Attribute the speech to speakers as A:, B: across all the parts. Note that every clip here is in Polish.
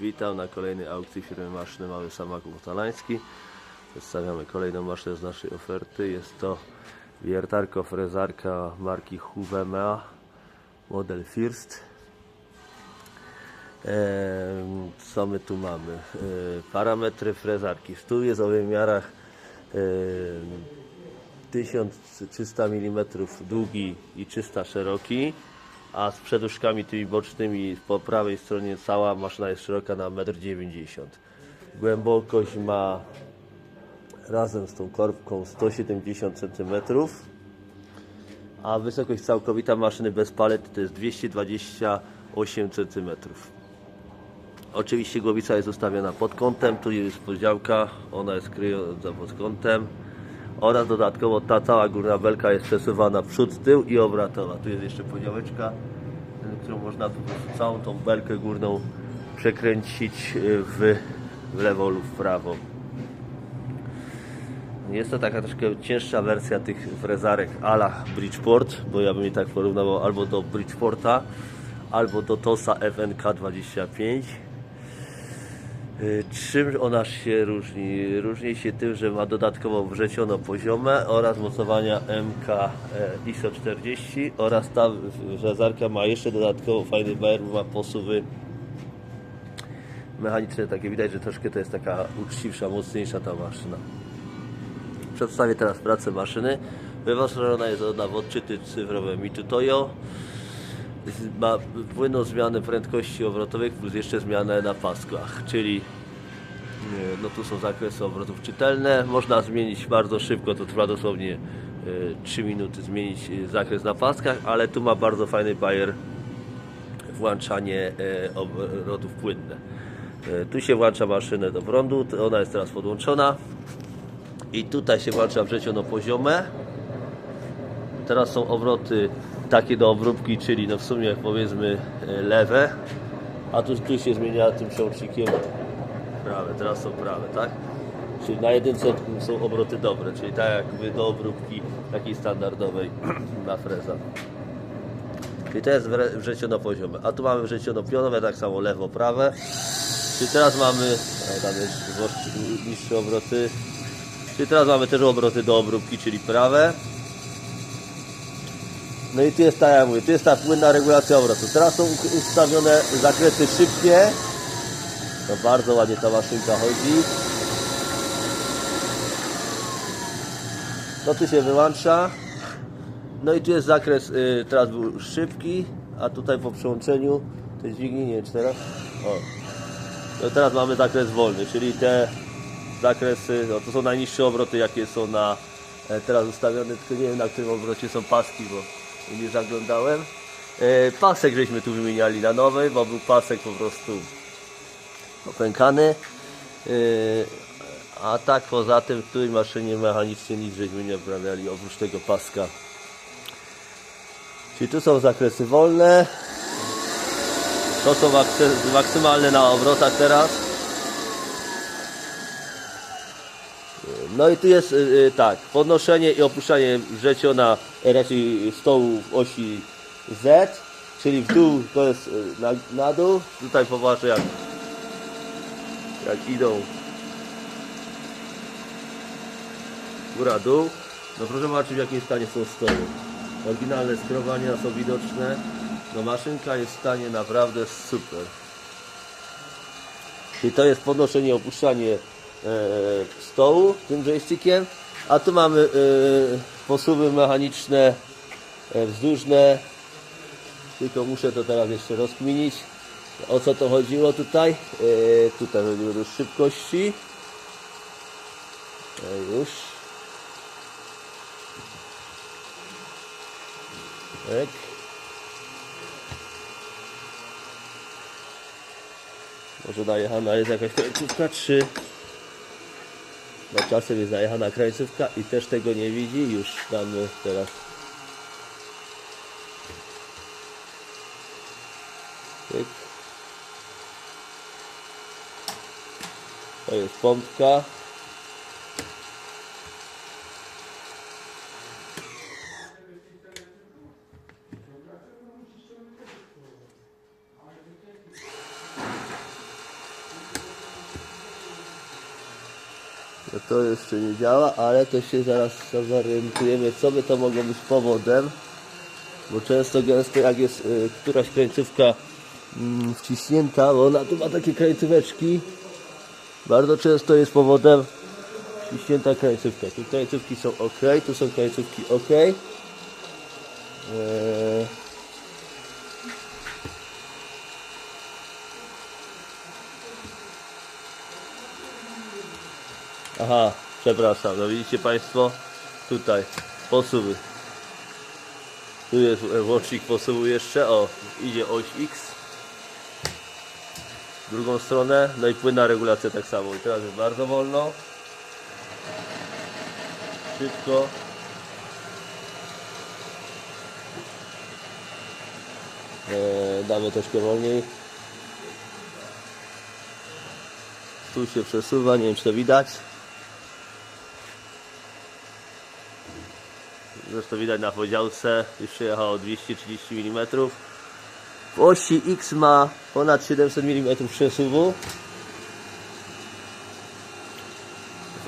A: Witam na kolejnej aukcji firmy Maszyny Mały Samaków Talański. Przedstawiamy kolejną maszynę z naszej oferty. Jest to wiertarko frezarka marki Huvema model First. Co my tu mamy? E, Parametry frezarki. Stół jest o wymiarach em, 1300 mm długi i 300 szeroki, a z przeduszkami tymi bocznymi po prawej stronie cała maszyna jest szeroka na 1,90 m. Głębokość ma razem z tą korbką 170 cm, a wysokość całkowita maszyny bez palety to jest 228 cm. Oczywiście głowica jest ustawiona pod kątem, tu jest podziałka, ona jest kryjąca pod kątem oraz dodatkowo ta cała górna belka jest przesuwana przód, tył i obratowa. Tu jest jeszcze podziałeczka, którą można po prostu całą tą belkę górną przekręcić y, w, w lewo lub w prawo. Jest to taka troszkę cięższa wersja tych frezarek ala Bridgeport, bo ja bym je tak porównywał albo do Bridgeporta, albo do TOSA FNK 25. Y, Czym ona się różni? Różni się tym, że ma dodatkowo wrzeciono poziome oraz mocowania MK e, ISO 40 oraz ta frezarka ma jeszcze dodatkowo fajny bajer, ma posuwy mechaniczne, takie widać, że troszkę to jest taka uczciwsza, mocniejsza ta maszyna. Przedstawię teraz pracę maszyny. Wyposażona jest ona w odczyty cyfrowe Mitutoyo. Ma płynną zmianę prędkości obrotowych plus jeszcze zmianę na paskach, czyli e, no tu są zakresy obrotów czytelne. Można zmienić bardzo szybko, to trwa dosłownie e, 3 minuty zmienić e, zakres na paskach, ale tu ma bardzo fajny bajer włączanie e, obrotów płynne. E, Tu się włącza maszynę do prądu, ona jest teraz podłączona i tutaj się włącza wrzeciono poziome. Teraz są obroty takie do obróbki, czyli no w sumie powiedzmy e, lewe, a tu, tu się zmienia tym przełącznikiem prawe, teraz są prawe, tak? Czyli na jedynce są obroty dobre, czyli tak jakby do obróbki takiej standardowej na freza. Czyli to jest wrzeciono poziome, a tu mamy wrzeciono pionowe, tak samo lewo, prawe. Czyli teraz mamy, tam jest niższe obroty, czyli teraz mamy też obroty do obróbki, czyli prawe. No i tu jest tak jak mówię, tu jest ta płynna regulacja obrotu. Teraz są ustawione zakresy szybkie. To bardzo ładnie ta maszynka chodzi. To tu się wyłącza. No i tu jest zakres, y, teraz był szybki, a tutaj po przełączeniu to dźwigni, nie wiem czy teraz. O. No teraz mamy zakres wolny, czyli te zakresy, no to są najniższe obroty jakie są na e, teraz ustawione, tylko nie wiem na którym obrocie są paski, bo nie zaglądałem. E, Pasek żeśmy tu wymieniali na nowy, bo był pasek po prostu opękany. E, A tak poza tym w tej maszynie mechanicznie nic żeśmy nie wprawiali oprócz tego paska. Czyli tu są zakresy wolne. To są maksy- maksymalne na obrotach teraz. No i tu jest y, y, tak, podnoszenie i opuszczanie wrzeciona raczej stołu w osi Z, czyli w dół to jest y, na, na dół. Tutaj popatrzę jak, jak idą góra dół. No proszę zobaczyć w jakim stanie są stoły. Oryginalne skrowania są widoczne. No maszynka jest w stanie naprawdę super. Czyli to jest podnoszenie i opuszczanie stołu tym joystickiem. A tu mamy e, posuwy mechaniczne e, wzdłużne. Tylko muszę to teraz jeszcze rozkminić. O co to chodziło tutaj? E, tutaj chodziło do szybkości. E, już. Tak. Może najechana jest jakaś krańcówka, czy no czasem jest najechana krańcówka i też tego nie widzi, już damy teraz. Tyk. To jest pompka To, to jeszcze nie działa, ale to się zaraz zorientujemy, co by to mogło być powodem. Bo często gęsto jak jest y, któraś krańcówka mm, wciśnięta, bo ona tu ma takie krańcóweczki, bardzo często jest powodem wciśnięta krańcówka. Tu krańcówki są ok, tu są krańcówki ok. Eee, Aha, przepraszam, no widzicie Państwo, tutaj posuwy. Tu jest włącznik posuwu jeszcze, o, idzie oś X. W drugą stronę, no i płynna regulacja tak samo. I teraz jest bardzo wolno. Szybko. Eee, damy troszkę wolniej. Tu się przesuwa, nie wiem czy to widać. Zresztą widać na podziałce, już przejechało 230 mm. W osi X ma ponad 700 mm przesuwu.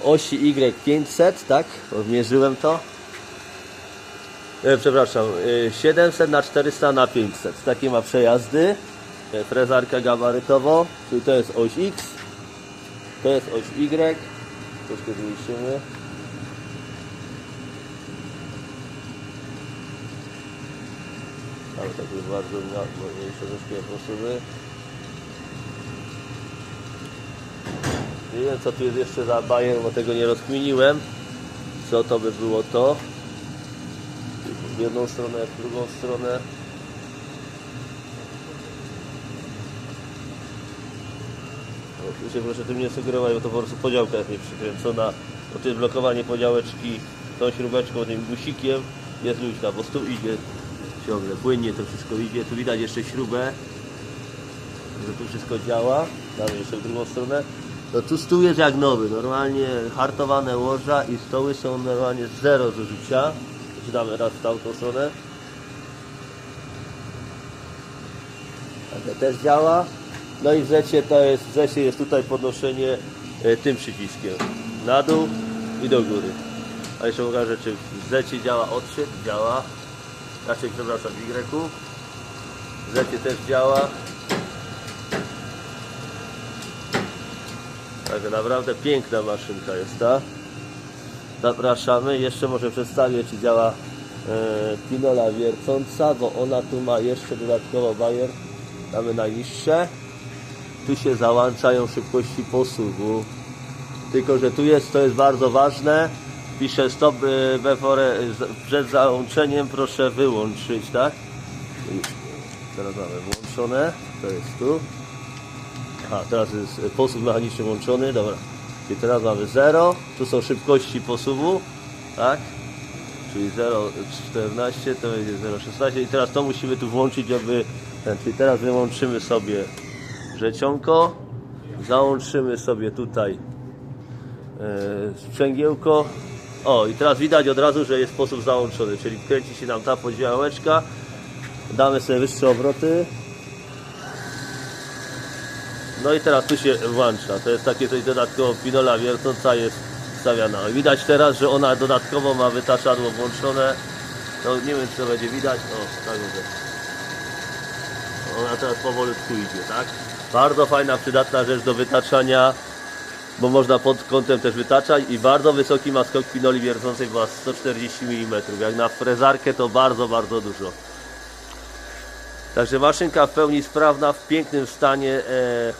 A: W osi Y 500, tak? Bo mierzyłem to. E, przepraszam, e, 700 na 400 na 500. Takie ma przejazdy. E, Frezarka gabarytowo, czyli to jest oś X. To jest oś Y. Troszkę zmniejszymy. Mamy takie bardzo mia- mniejsze troszkę posuwy. Nie wiem co tu jest jeszcze za bajer, bo tego nie rozkminiłem. Co to by było to? W jedną stronę, w drugą stronę. Oczywiście proszę tym nie sugerować, bo to po prostu podziałka jest nieprzykręcona. Bo to jest blokowanie podziałeczki tą śrubeczką, tym gusikiem jest luźna, bo tu idzie ciągle, płynnie to wszystko idzie. Tu widać jeszcze śrubę, że tu wszystko działa. Damy jeszcze w drugą stronę. No tu stół jest jak nowy, normalnie hartowane łoża i stoły są normalnie zero zużycia. Damy raz w tamtą stronę. Także też działa. No i w zecie to jest, w zecie jest tutaj podnoszenie e, tym przyciskiem. Na dół i do góry. A jeszcze pokażę, czy w zecie działa odczyt, działa. Raczej przepraszam, w Y. W zecie też działa. Tak, naprawdę piękna maszynka jest ta. Zapraszamy. Jeszcze może przedstawię, czy działa e, pinola wiercąca, bo ona tu ma jeszcze dodatkowo bajer. Damy najniższe. Tu się załączają szybkości posuwu. Tylko, że tu jest, to jest bardzo ważne. Pisze stop before, z- przed załączeniem proszę wyłączyć, tak? Teraz mamy włączone. To jest tu. Aha, teraz jest posuw mechaniczny włączony, dobra. Teraz mamy 0, tu są szybkości posuwu, tak? Czyli 0,14 to będzie 0,16 i teraz to musimy tu włączyć, żeby ten, czyli teraz wyłączymy sobie wrzecionko, załączymy sobie tutaj e, sprzęgiełko. O i teraz widać od razu, że jest sposób załączony, czyli kręci się nam ta podziałeczka, damy sobie wyższe obroty, no i teraz tu się włącza. To jest takie coś dodatkowo pinola wiercąca jest stawiana. Widać teraz, że ona dodatkowo ma wytaczadło włączone. No nie wiem czy to będzie widać. O, tak mówię. Ona teraz powolutku idzie, tak? Bardzo fajna, przydatna rzecz do wytaczania, bo można pod kątem też wytaczać i bardzo wysoki ma skok pinoli wiercącej, ma 140 mm. Jak na frezarkę to bardzo, bardzo dużo. Także maszynka w pełni sprawna, w pięknym stanie e,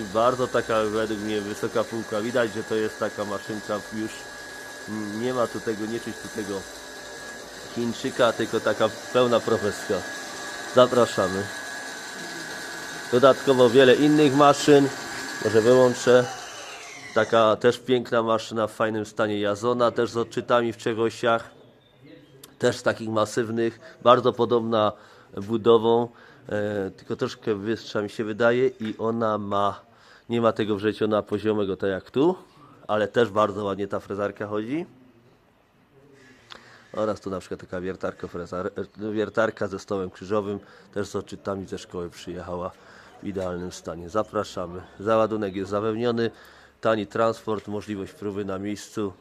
A: i bardzo taka według mnie wysoka półka. Widać, że to jest taka maszynka już nie ma tu tego, nie czuć tu tego Chińczyka, tylko taka pełna profeska. Zapraszamy. Dodatkowo wiele innych maszyn, może wyłączę. Taka też piękna maszyna w fajnym stanie Jazona, też z odczytami w trzech osiach też takich masywnych, bardzo podobna budową, e, tylko troszkę wyższa mi się wydaje i ona ma, nie ma tego wrzeciona poziomego tak jak tu, ale też bardzo ładnie ta frezarka chodzi. Oraz tu na przykład taka wiertarka, frezar, e, wiertarka ze stołem krzyżowym, też z odczytami ze szkoły przyjechała w idealnym stanie. Zapraszamy. Załadunek jest zapełniony. Tani transport, możliwość próby na miejscu.